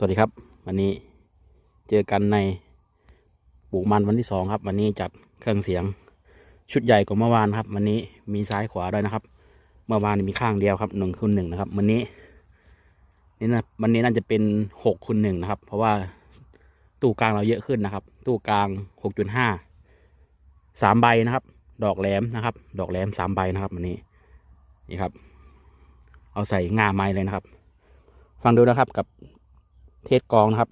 สวัสดีครับ วันนี้เจอกันในปลูกมันวันที่สองครับ วันนี้จัดเครื่องเสียงชุดใหญ่กว่าเมื่อวานครับ วันนี้มีซ้ายขวาด้วยนะครับ เมื่อวานมีข้างเดียวครับหนึ่งคูณหนึ่งนะครับ วันนี้นี่นะวันนี้น่าจะเป็นหกคูณหนึ่งนะครับ เพราะว่าตู้กลางเราเยอะขึ้นนะครับ ตู้กลางหกจุดห้าสามใบนะครับ ดอกแหลมนะครับ ดอกแหลมสามใบนะครับ วันนี้นี่ครับ เอาใส่ง่าไม้เลยนะครับ ฟังดูนะครับกับ เทศกองนะครับ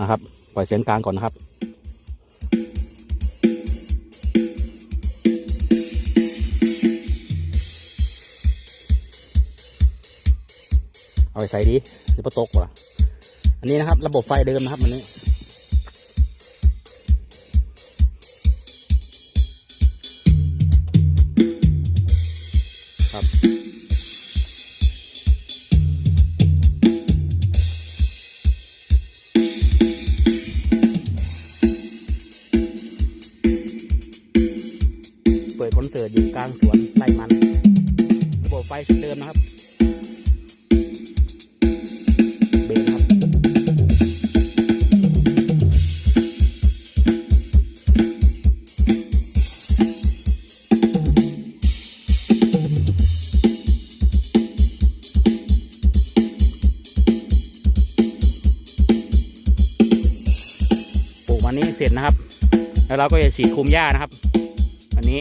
นะครับ ปล่อยเสียงกลางก่อนนะครับเอาไปใส่ดีหรือปะตกวะอันนี้นะครับ ระบบไฟเดิมนะครับ อันนี้ ครับเปิดคอนเสิร์ตอยู่กลางสวนไร่มัน ระบบไฟชุดเดิมนะครับ อันนี้เสร็จนะครับ แล้วเราก็จะฉีดคุมหญ้านะครับ อันนี้